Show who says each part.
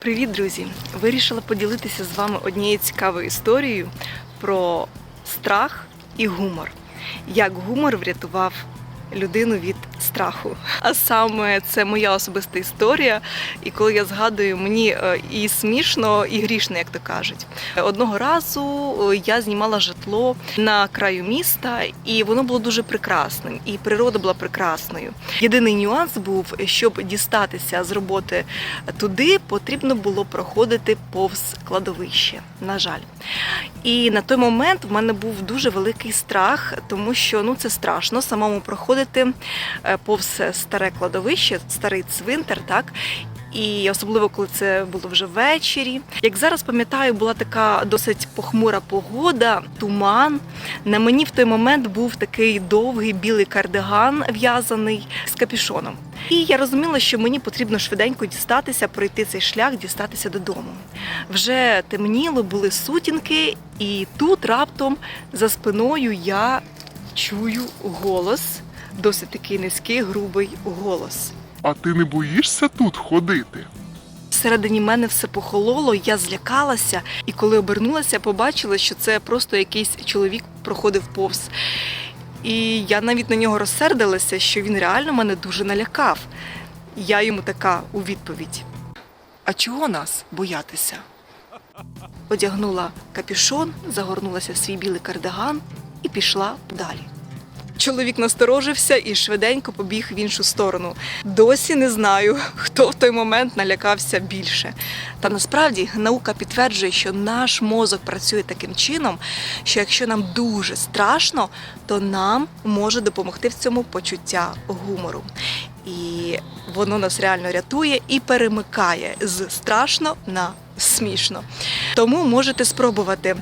Speaker 1: Привіт, друзі! Вирішила поділитися з вами однією цікавою історією про страх і гумор. Як гумор врятував людину від страху. А саме це моя особиста історія. І коли я згадую, мені е, і смішно, і грішно, як то кажуть. Одного разу е, я знімала житло на краю міста, і воно було дуже прекрасним, і природа була прекрасною. Єдиний нюанс був, щоб дістатися з роботи туди, потрібно було проходити повз кладовище. На жаль. І на той момент в мене був дуже великий страх, тому що ну це страшно самому проходити е, повз старе кладовище, старий цвинтар, так. І особливо коли це було вже ввечері. Як зараз пам'ятаю, була така досить похмура погода, туман. На мені в той момент був такий довгий білий кардиган в'язаний з капюшоном. І я розуміла, що мені потрібно швиденько дістатися, пройти цей шлях, дістатися додому. Вже темніло, були сутінки, і тут раптом за спиною я чую голос, досить такий низький, грубий голос.
Speaker 2: А ти не боїшся тут ходити?
Speaker 1: Всередині мене все похололо, я злякалася, і коли обернулася, побачила, що це просто якийсь чоловік проходив повз. І я навіть на нього розсердилася, що він реально мене дуже налякав. Я йому така у відповідь: А чого нас боятися? Одягнула капюшон, загорнулася в свій білий кардиган і пішла далі. Чоловік насторожився і швиденько побіг в іншу сторону. Досі не знаю, хто в той момент налякався більше. Та насправді наука підтверджує, що наш мозок працює таким чином, що якщо нам дуже страшно, то нам може допомогти в цьому почуття гумору. І воно нас реально рятує і перемикає з страшно на смішно. Тому можете спробувати.